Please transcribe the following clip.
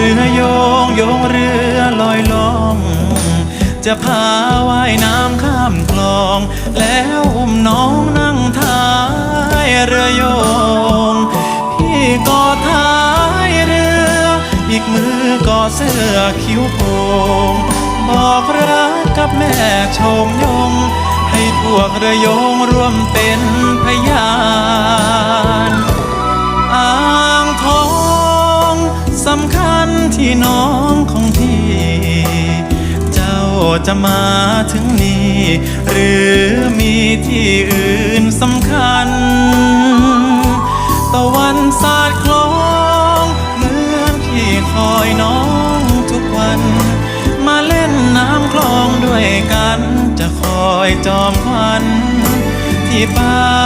เรือโยงโยงเรือลอยล่อง จะพาว่ายน้ำข้ามคลอง แล้วอุ้มน้องนั่งท้ายเรือโยง พี่กอดท้ายเรือ อีกมือกอดเสื้อคิ้วโปงบอกรักกับแม่ชมยง ให้พวกเรือโยงร่วมเป็นำคัญที่น้องของพี่ เจ้าจะมาถึงนี่หรือมีที่อื่นสำคัญ ตะวันสาดคลองเหมือนพี่คอยน้องทุกวัน มาเล่นน้ำคลองด้วยกัน จะคอยจอมควันที่ป้า